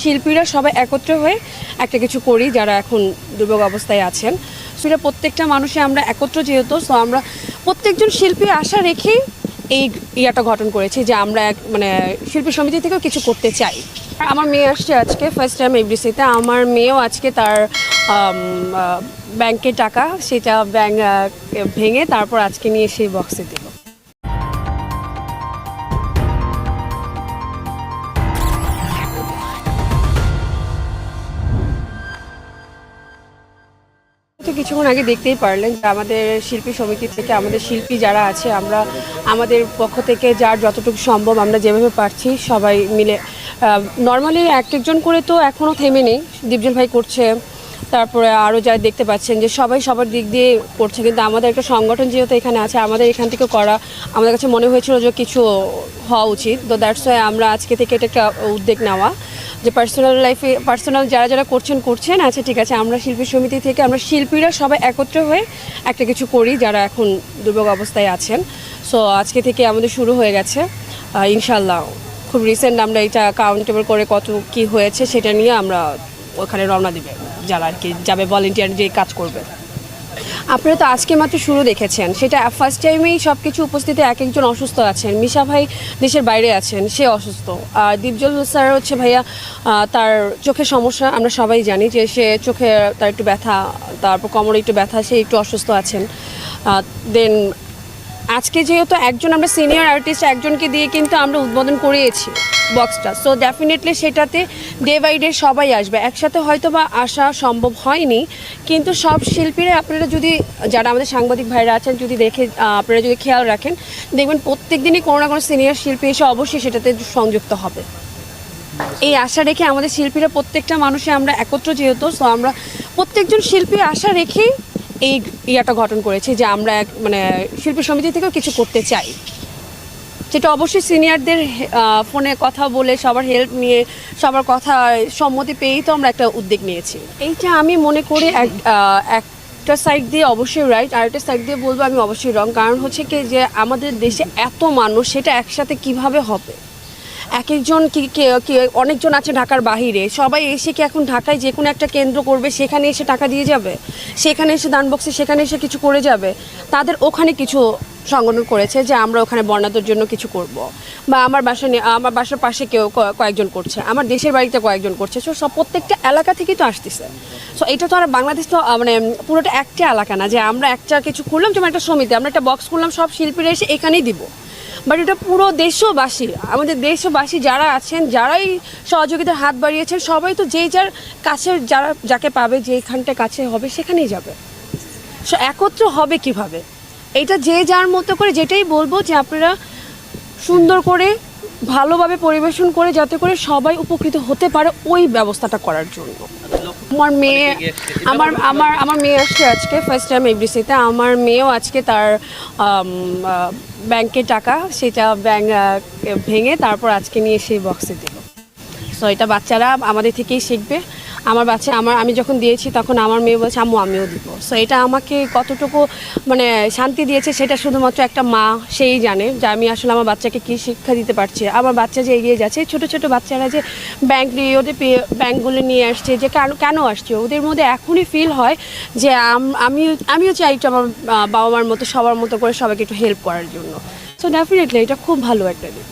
শিল্পীরা সবাই একত্র হয়ে একটা কিছু করি, যারা এখন দুর্ভোগ অবস্থায় আছেন। সেটা প্রত্যেকটা মানুষে আমরা একত্র যেহেতু সো আমরা প্রত্যেকজন শিল্পী আশা রেখেই এই ইয়াটা গঠন করেছি যে আমরা এক মানে শিল্পী সমিতি থেকেও কিছু করতে চাই। আমার মেয়ে আসছে আজকে ফার্স্ট টাইম এফডিসিতে আমার মেয়েও আজকে তার ব্যাংকের টাকা, সেটা ব্যাংক ভেঙে তারপর আজকে নিয়ে সেই বক্সে কিছুক্ষণ আগে দেখতেই পারলেন যে আমাদের শিল্পী সমিতি থেকে, আমাদের শিল্পী যারা আছে, আমরা আমাদের পক্ষ থেকে যার যতটুকু সম্ভব আমরা যেভাবে পারছি সবাই মিলে নর্মালি এক একজন করে তো এখনও থেমে নেই। দীপজল ভাই করছে তারপরে আরও যা দেখতে পাচ্ছেন যে সবাই সবার দিক দিয়ে করছে, কিন্তু আমাদের একটা সংগঠন যেহেতু এখানে আছে, আমাদের এখান থেকে করা, আমাদের কাছে মনে হয়েছিল যে কিছু হওয়া উচিত। তো দ্যাটস ওয়াই আমরা আজকে থেকে এটা একটা উদ্যোগ নেওয়া। যে পার্সোনাল লাইফে পার্সোনাল যারা যারা করছেন করছেন আচ্ছা ঠিক আছে, আমরা শিল্পী সমিতি থেকে আমরা শিল্পীরা সবাই একত্র হয়ে একটা কিছু করি, যারা এখন দুর্ভোগ অবস্থায় আছেন। সো আজকে থেকে আমাদের শুরু হয়ে গেছে। ইনশাল্লাহ খুব রিসেন্ট আমরা এটা কাউন্টেবল করে কত কি হয়েছে, সেটা নিয়ে আমরা ওখানে রওনা দিবে। যারা আর কি যাবে ভলেন্টিয়ার যে কাজ করবে। আপনারা তো আজকে মাত্র শুরু দেখেছেন, সেটা ফার্স্ট টাইমেই সব কিছু উপস্থিতি এক একজন অসুস্থ আছেন। মিশা ভাই দেশের বাইরে আছেন, সে অসুস্থ। আর দীপজল স্যার হচ্ছে ভাইয়া তার চোখের সমস্যা, আমরা সবাই জানি যে সে চোখে তার একটু ব্যথা, তারপর কোমরে একটু ব্যথা, সে একটু অসুস্থ আছেন। দেন আজকে যেহেতু একজন আমরা সিনিয়র আর্টিস্ট একজনকে দিয়ে কিন্তু আমরা উদ্বোধন করিয়েছি বক্সটা সো ডেফিনেটলি সেটাতে ডে বাই ডে সবাই আসবে। একসাথে হয়তো বা আসা সম্ভব হয়নি, কিন্তু সব শিল্পীরা আপনারা যদি, যারা আমাদের সাংবাদিক ভাইরা আছেন, যদি দেখে আপনারা যদি খেয়াল রাখেন, দেখবেন প্রত্যেক দিনই কোনো না কোনো সিনিয়র শিল্পী এসে অবশ্যই সেটাতে সংযুক্ত হবে। এই আশা রেখে আমাদের শিল্পীরা প্রত্যেকটা মানুষে আমরা একত্র যেহেতু সো আমরা প্রত্যেকজন শিল্পী আশা রেখেই এই ইয়াটা গঠন করেছি যে আমরা এক মানে শিল্পী সমিতি থেকেও কিছু করতে চাই। যেটা অবশ্যই সিনিয়রদের ফোনে কথা বলে সবার হেল্প নিয়ে সবার কথা সম্মতি পেয়েই তো আমরা একটা উদ্যোগ নিয়েছি। এইটা আমি মনে করি এক আহ, একটা সাইড দিয়ে অবশ্যই রাইট আর একটা সাইড দিয়ে বলব আমি অবশ্যই রং কারণ হচ্ছে কি যে আমাদের দেশে এত মানুষ সেটা একসাথে কীভাবে হবে? এক একজন কি অনেকজন আছে ঢাকার বাহিরে। সবাই এসে কি এখন ঢাকায় যে কোনো একটা কেন্দ্র করবে, সেখানে এসে টাকা দিয়ে যাবে? সেখানে এসে দান বক্সে, সেখানে এসে কিছু করে যাবে? তাদের ওখানে কিছু সংগঠন করেছে যে, আমরা ওখানে বর্ণাদের জন্য কিছু করব। বা আমার বাসা আমার বাসার পাশে কেউ কয়েকজন করছে। আমার দেশের বাড়িতে কয়েকজন করছে। সো সব প্রত্যেকটা এলাকা থেকেই তো আসতেছে। সো এটা তো আর বাংলাদেশ তো মানে পুরোটা একটা এলাকা না যে, আমরা একটা কিছু করলাম, যেমন একটা সমিতি, আমরা একটা বক্স করলাম, সব শিল্পীরা এসে এখানেই দিব। বাট এটা পুরো দেশবাসী, আমাদের দেশবাসী যারা আছেন, যারাই সহযোগিতার হাত বাড়িয়েছেন, সবাই তো যেই যার কাছে যারা, যাকে পাবে যেখানটা কাছে হবে, সেখানেই যাবে। সো একত্র হবে কীভাবে? এটা যে যার মতো করে যেটাই বলব যে আপনারা সুন্দর করে, ভালোভাবে পরিবেশন করে, যাতে করে সবাই উপকৃত হতে পারে ওই ব্যবস্থাটা করার জন্য। আমার মেয়ে আমার আমার আমার মেয়ে আসছে আজকে ফার্স্ট টাইম এবিসিতে আমার মেয়েও আজকে তার ব্যাংকে টাকা সেটা ব্যাংক ভেঙে তারপর আজকে নিয়ে সেই বক্সে দিল। সো এটা বাচ্চারা আমাদের থেকেই শিখবে। আমার বাচ্চা আমার, আমি যখন দিয়েছি তখন আমার মেয়ে বলছে, আম্মু, আমিও দিব। সো এটা আমাকে কতটুকু মানে শান্তি দিয়েছে সেটা শুধুমাত্র একটা মা সেই জানে যে আমি আসলে আমার বাচ্চাকে কী শিক্ষা দিতে পারছি। আমার বাচ্চা যে এগিয়ে যাচ্ছে, ছোট ছোট বাচ্চারা যে ব্যাংক নিয়ে, ওদের ব্যাংকগুলো নিয়ে আসছে, যে কেন কেন আসছে, ওদের মধ্যে এখনই ফিল হয় যে আমি আমিও চাই একটু আমার বাবা মার মতো, সবার মতো করে সবাইকে একটু হেল্প করার জন্য। সো ডেফিনেটলি এটা খুব ভালো একটা দিক।